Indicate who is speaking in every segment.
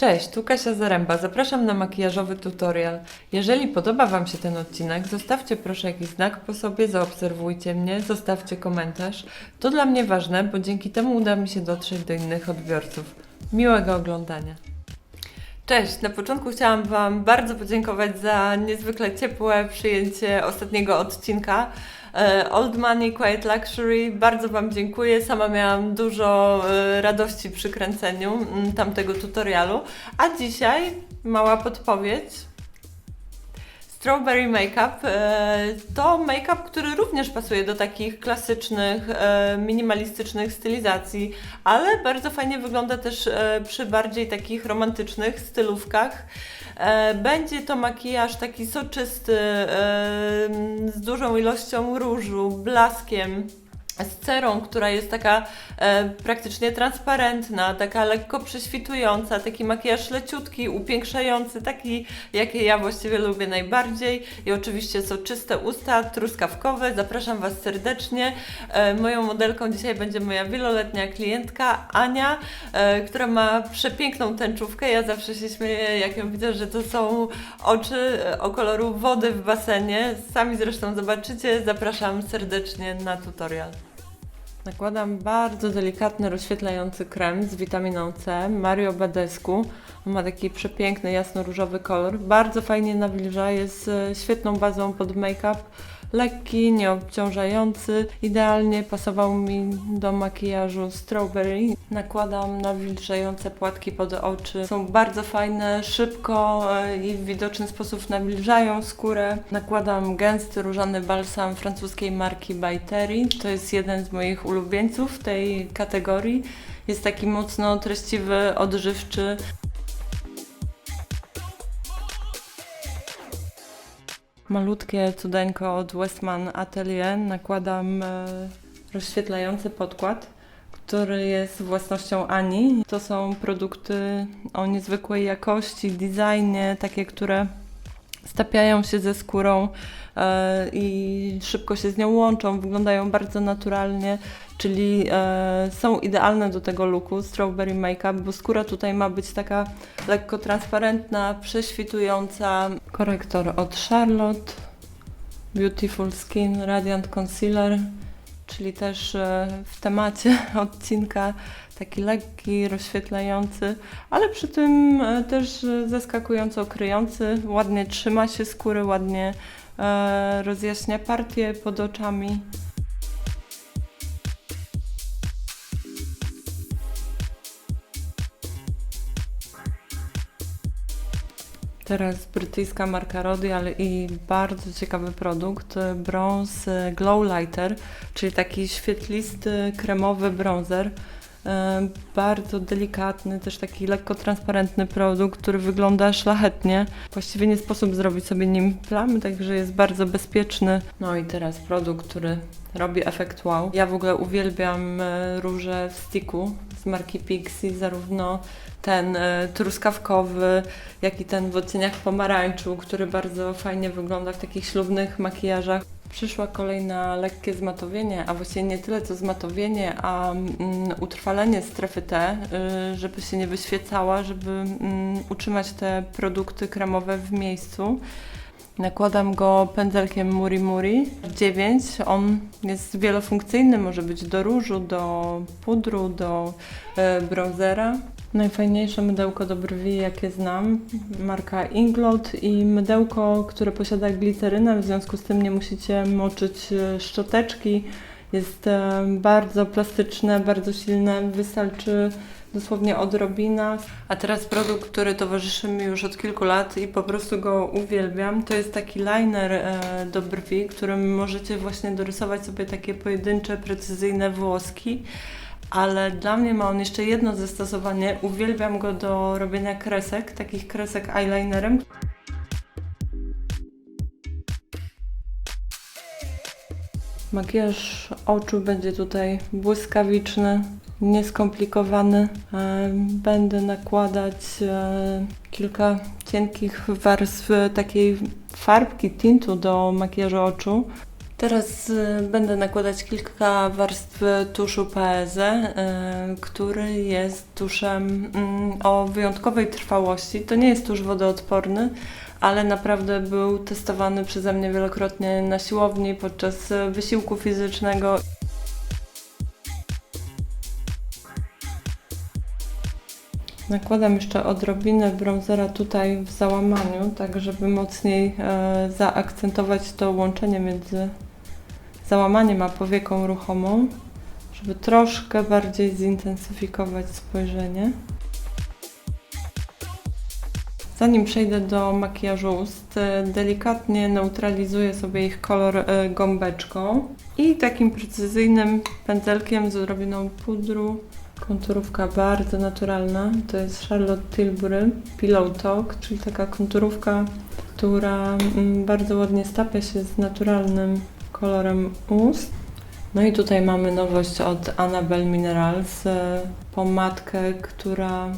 Speaker 1: Cześć, tu Kasia Zaręba. Zapraszam na makijażowy tutorial. Jeżeli podoba Wam się ten odcinek, zostawcie proszę jakiś znak po sobie, zaobserwujcie mnie, zostawcie komentarz. To dla mnie ważne, bo dzięki temu uda mi się dotrzeć do innych odbiorców. Miłego oglądania. Cześć, na początku chciałam Wam bardzo podziękować za niezwykle ciepłe przyjęcie ostatniego odcinka. E, Old Money, Quiet Luxury, bardzo Wam dziękuję. Sama miałam dużo e, radości przy kręceniu mm, tamtego tutorialu. A dzisiaj mała podpowiedź. Strawberry Makeup e, to make-up, który również pasuje do takich klasycznych, e, minimalistycznych stylizacji, ale bardzo fajnie wygląda też e, przy bardziej takich romantycznych stylówkach. Będzie to makijaż taki soczysty, z dużą ilością różu, blaskiem, z cerą, która jest taka e, praktycznie transparentna, taka lekko prześwitująca, taki makijaż leciutki, upiększający, taki jaki ja właściwie lubię najbardziej. I oczywiście soczyste usta, truskawkowe. Zapraszam Was serdecznie. E, moją modelką dzisiaj będzie moja wieloletnia klientka Ania, e, która ma przepiękną tęczówkę. Ja zawsze się śmieję, jak ją widzę, że to są oczy e, o koloru wody w basenie. Sami zresztą zobaczycie. Zapraszam serdecznie na tutorial. Nakładam bardzo delikatny, rozświetlający krem z witaminą C Mario Badescu. On ma taki przepiękny, jasno-różowy kolor. Bardzo fajnie nawilża, jest e, świetną bazą pod make-up. Lekki, nieobciążający. Idealnie pasował mi do makijażu strawberry. Nakładam nawilżające płatki pod oczy. Są bardzo fajne, szybko e, i w widoczny sposób nawilżają skórę. Nakładam gęsty różany balsam francuskiej marki By Terry. To jest jeden z moich ulubieńców w tej kategorii. Jest taki mocno treściwy, odżywczy. Malutkie cudeńko od Westman Atelier. Nakładam e, rozświetlający podkład, który jest własnością Ani. To są produkty o niezwykłej jakości, designie, takie, które stapiają się ze skórą e, i szybko się z nią łączą, wyglądają bardzo naturalnie, czyli e, są idealne do tego looku strawberry makeup, bo skóra tutaj ma być taka lekko transparentna, prześwitująca. Korektor od Charlotte, Beautiful Skin Radiant Concealer, czyli też e, w temacie odcinka taki lekki, rozświetlający, ale przy tym e, też zaskakująco kryjący. Ładnie trzyma się skóry, ładnie e, rozjaśnia partię pod oczami. Teraz brytyjska marka Rodial i bardzo ciekawy produkt, e, brąz Glow Lighter, czyli taki świetlisty, kremowy bronzer. E, Bardzo delikatny, też taki lekko transparentny produkt, który wygląda szlachetnie. Właściwie nie sposób zrobić sobie nim plamy, także jest bardzo bezpieczny. No i teraz produkt, który robi efekt wow. Ja w ogóle uwielbiam e, róże w sticku z marki Pixie, zarówno ten e, truskawkowy, jak i ten w odcieniach pomarańczu, który bardzo fajnie wygląda w takich ślubnych makijażach. Przyszła kolej na lekkie zmatowienie, a właściwie nie tyle co zmatowienie, a mm, utrwalenie strefy T, y, żeby się nie wyświecała, żeby mm, utrzymać te produkty kremowe w miejscu. Nakładam go pędzelkiem Muri Muri 9. On jest wielofunkcyjny, może być do różu, do pudru, do e, bronzera. Najfajniejsze mydełko do brwi, jakie znam, marka Inglot i mydełko, które posiada glicerynę, w związku z tym nie musicie moczyć e, szczoteczki. Jest e, bardzo plastyczne, bardzo silne, wystarczy dosłownie odrobina. A teraz produkt, który towarzyszy mi już od kilku lat i po prostu go uwielbiam, to jest taki liner e, do brwi, którym możecie właśnie dorysować sobie takie pojedyncze, precyzyjne włoski. Ale dla mnie ma on jeszcze jedno zastosowanie. Uwielbiam go do robienia kresek, takich kresek eyelinerem. Makijaż oczu będzie tutaj błyskawiczny, nieskomplikowany. E, Będę nakładać e, kilka cienkich warstw takiej farbki, tintu do makijażu oczu. Teraz y, będę nakładać kilka warstw tuszu Paeze, y, który jest tuszem mm, o wyjątkowej trwałości. To nie jest tusz wodoodporny, ale naprawdę był testowany przeze mnie wielokrotnie na siłowni podczas wysiłku fizycznego. Nakładam jeszcze odrobinę bronzera tutaj w załamaniu, tak żeby mocniej e, zaakcentować to łączenie między załamaniem a powieką ruchomą, żeby troszkę bardziej zintensyfikować spojrzenie. Zanim przejdę do makijażu ust, e, delikatnie neutralizuję sobie ich kolor e, gąbeczką i takim precyzyjnym pędzelkiem z odrobiną pudru Konturówka bardzo naturalna. To jest Charlotte Tilbury Pillow Talk, czyli taka konturówka, która mm, bardzo ładnie stapia się z naturalnym kolorem ust. No i tutaj mamy nowość od Annabelle Minerals, e, pomadkę, która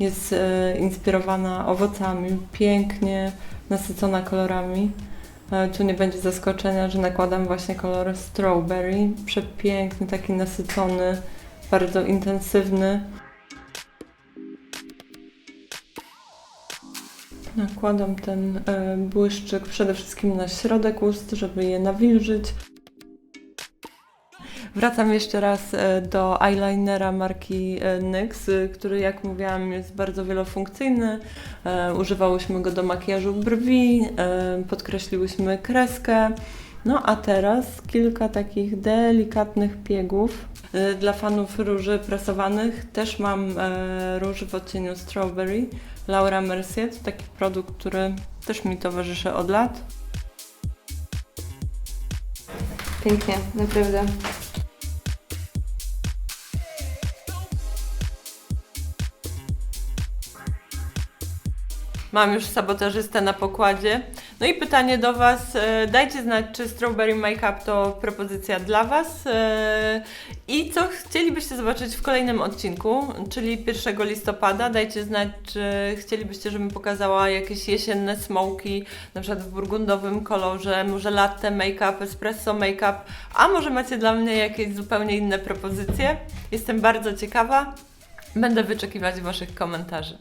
Speaker 1: jest e, inspirowana owocami, pięknie nasycona kolorami. E, Tu nie będzie zaskoczenia, że nakładam właśnie kolor strawberry, przepiękny, taki nasycony, bardzo intensywny. Nakładam ten e, błyszczyk przede wszystkim na środek ust, żeby je nawilżyć. Wracam jeszcze raz e, do eyelinera marki e, NYX, który jak mówiłam jest bardzo wielofunkcyjny. Używałyśmy go do makijażu brwi, podkreśliłyśmy kreskę. No a teraz kilka takich delikatnych piegów. Dla fanów róży prasowanych też mam róż w odcieniu Strawberry Laura Mercier. To taki produkt, który też mi towarzyszy od lat.
Speaker 2: Pięknie, naprawdę.
Speaker 1: Mam już sabotażystę na pokładzie. No i pytanie do Was. e, Dajcie znać, czy Strawberry Makeup to propozycja dla Was e, i co chcielibyście zobaczyć w kolejnym odcinku, czyli 1 listopada. Dajcie znać, czy chcielibyście, żebym pokazała jakieś jesienne smoki, na przykład w burgundowym kolorze, może latte make-up, espresso make-up, a może macie dla mnie jakieś zupełnie inne propozycje. Jestem bardzo ciekawa. Będę wyczekiwać Waszych komentarzy.